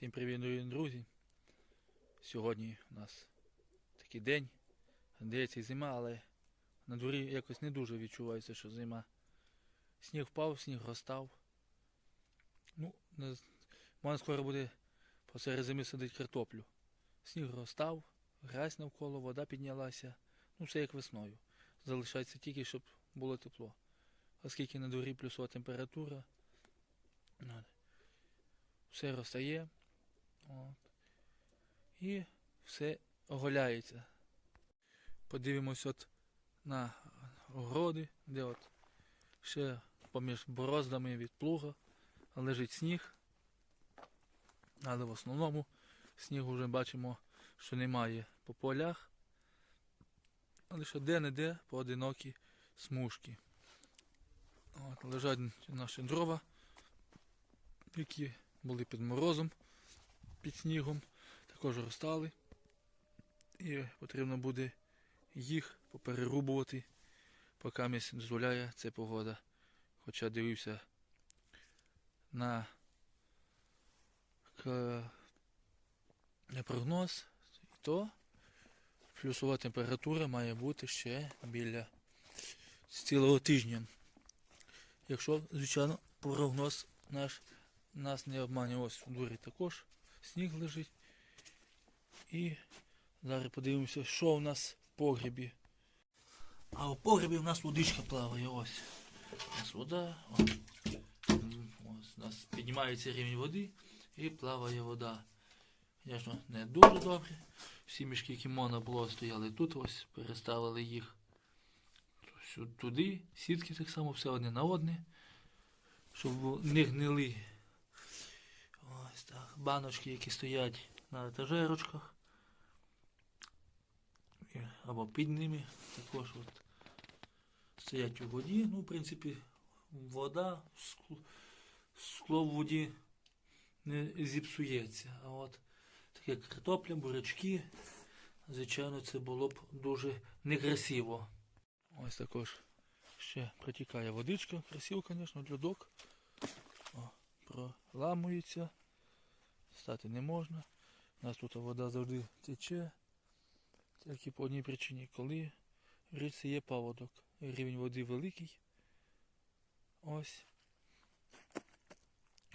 Всім привіт, дорогі друзі. Сьогодні у нас такий день. Здається, зима, але на дворі якось не дуже відчувається, що зима. Сніг впав, сніг розстав. Ну, не... з- можна скоро буде посеред зими садити картоплю. Сніг розстав, грязь навколо, вода піднялася. Ну, все як весною. Залишається тільки, щоб було тепло. Оскільки на дворі плюсова температура. Все розтає. От. І все оголяється. Подивимось от на огороди, де от ще поміж бороздами від плуга лежить сніг. Але в основному снігу вже бачимо, що немає по полях. Лише де-не-де поодинокі смужки. От, лежать наші дрова, які були під морозом, під снігом, також розстали. І потрібно буде їх поперерубувати, поки місць дозволяє ця погода. Хоча дивився на, прогноз, то плюсова температура має бути ще біля цілого тижня. Якщо, звичайно, прогноз наш нас не обманює. Ось у дворі також сніг лежить. І зараз подивимося, що у нас в погребі. А в погребі у нас водичка плаває. Ось. У нас вода. Ось. У нас піднімається рівень води і плаває вода. Звісно, не дуже добре. Всі мішки, які можна було, стояли тут, ось переставили їх туди. Сітки так само, все одне на одне. Щоб не гнили. Ось так. Баночки, які стоять на етажерочках. Або під ними також от стоять у воді. Ну, в принципі, вода, скло, в воді не зіпсується. А от таке картопля, бурячки, звичайно, це було б дуже некрасиво. Ось також ще протікає водичка. Красиво, звісно, льодок. О, проламується. Стати не можна. У нас тут вода завжди тече. Тільки по одній причині, коли в річці є паводок. Рівень води великий. Ось.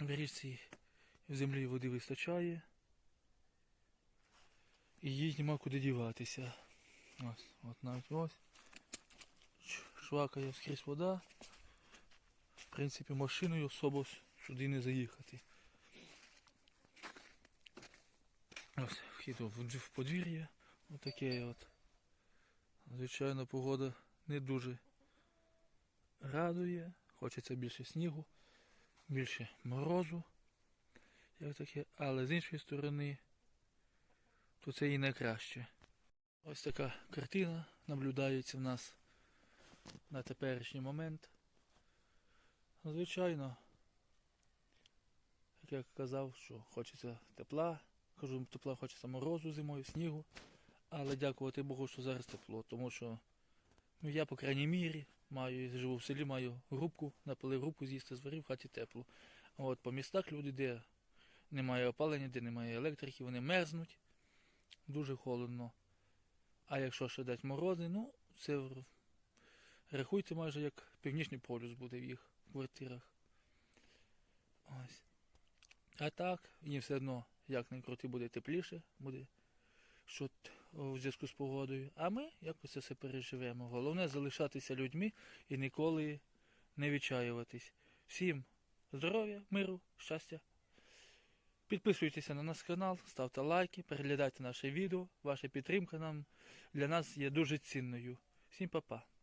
В річці в землі води вистачає. І їй нема куди діватися. Ось, от навіть ось. Швакає скрізь вода. В принципі, машиною особо сюди не заїхати. Ось вхід в в подвір'я. Отаке от. Звичайно, погода не дуже радує. Хочеться більше снігу, більше морозу. Як таке. Але з іншої сторони, то це і найкраще. Ось така картина наблюдається в нас на теперішній момент. Звичайно, як я казав, що хочеться тепла, кажу, тепла хочеться морозу зимою, снігу. Але дякувати Богу, що зараз тепло, тому що ну, я, по крайній мірі, маю, живу в селі, маю грубку, напилив грубку з'їсти, зварив в хаті тепло. А от по містах люди, де немає опалення, де немає електрики, вони мерзнуть, дуже холодно. А якщо ще дать морози, ну, це рахуйте майже як північний полюс буде в їх квартирах. Ось. А так, їм все одно, як не крути, буде тепліше, буде що в зв'язку з погодою. А ми якось це все переживемо. Головне залишатися людьми і ніколи не відчаюватись. Всім здоров'я, миру, щастя. Підписуйтеся на наш канал, ставте лайки, переглядайте наше відео. Ваша підтримка нам для нас є дуже цінною. Всім па-па.